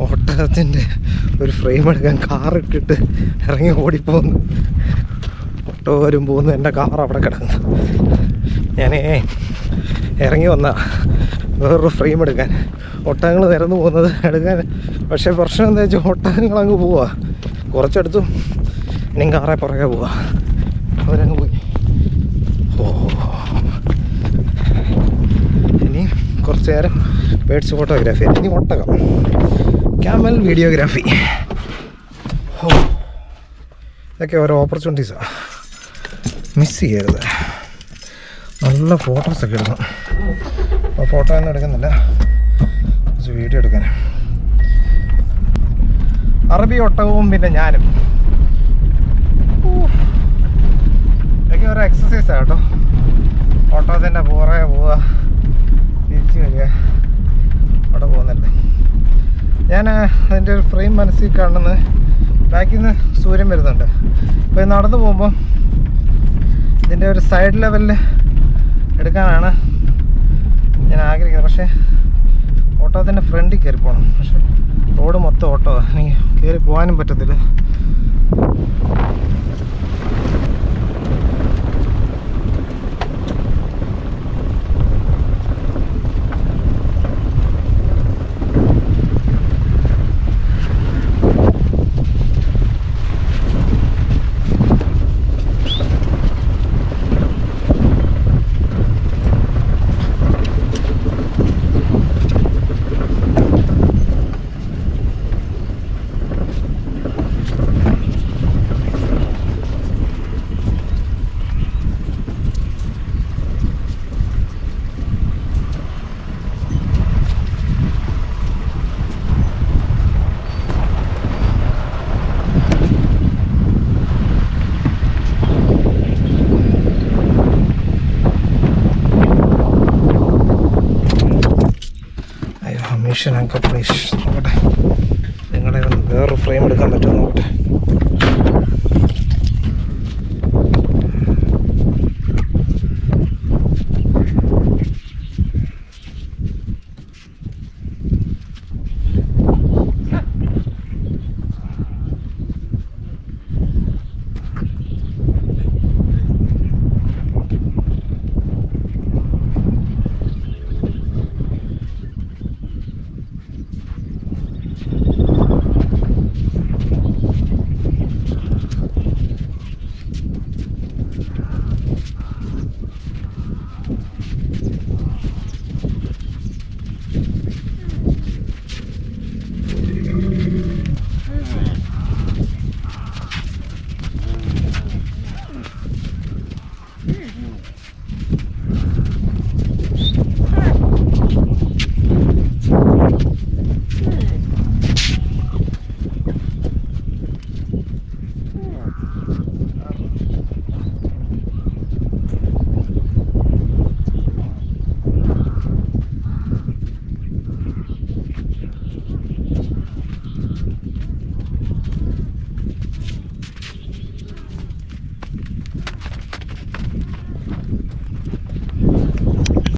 ഒട്ടകത്തിന്റെ ഒരു ഫ്രെയിം എടുക്കാൻ കാർ ഇട്ടിട്ട് ഇറങ്ങി ഓടിപ്പോന്നു വരും പോകുന്നു എന്റെ കാർ അവിടെ കിടക്കുന്നു. ഞാനേ ഇറങ്ങി വന്ന വേറൊരു ഫ്രെയിം എടുക്കാൻ. ഒട്ടകങ്ങൾ നിരന്നു പോകുന്നത് എടുക്കാൻ. പക്ഷേ പ്രശ്നം എന്താ വെച്ചാൽ ഒട്ടകങ്ങൾ അങ്ങ് പോവാ. കുറച്ചെടുത്തു ഇനിയും കാറെ പുറകെ പോവാ. അവരങ്ങ് പോയി. ഓ. ഇനി കുറച്ച് നേരം ബേഡ്സ് ഫോട്ടോഗ്രാഫി ഇനി ഒട്ടകം. ക്യാമൽ വീഡിയോഗ്രാഫി ഓ ഇതൊക്കെ ഓരോ ഓപ്പർച്യൂണിറ്റീസാണ് മിസ് ചെയ്യരുത്. നല്ല ഫോട്ടോസൊക്കെ എടുക്കണം. അപ്പോൾ ഫോട്ടോ ഒന്നും എടുക്കുന്നില്ല. കുറച്ച് വീഡിയോ എടുക്കാൻ. അറബി ഒട്ടകവും പിന്നെ ഞാനും. ഇതൊക്കെ ഓരോ എക്സസൈസാണ് കേട്ടോ. ഓട്ടോത്തിന്റെ പുറകെ പോവുക. തിരിച്ച് വരിക. അവിടെ പോകുന്നല്ലേ ഞാൻ അതിന്റെ ഒരു ഫ്രെയിം മനസ്സിൽ കാണുന്നത് ബാക്കിൽ നിന്ന് സൂര്യൻ വരുന്നുണ്ട്. അപ്പോൾ നടന്നു പോകുമ്പോൾ ഇതിന്റെ ഒരു സൈഡ് ലെവലിൽ എടുക്കാനാണ് ഞാൻ ആഗ്രഹിക്കുന്നത്. പക്ഷേ ഓട്ടോത്തിന്റെ ഫ്രണ്ടിൽ കയറി പോകണം പക്ഷേ റോഡ് മൊത്തം ഓട്ടോ എനിക്ക് കയറി പോകാനും പറ്റത്തില്ല. മിഷൻ അക്കംപ്ലീഷ് നോക്കട്ടെ. നിങ്ങളുടെ വേറൊരു ഫ്രെയിം എടുക്കാൻ പറ്റുമോ നോക്കട്ടെ.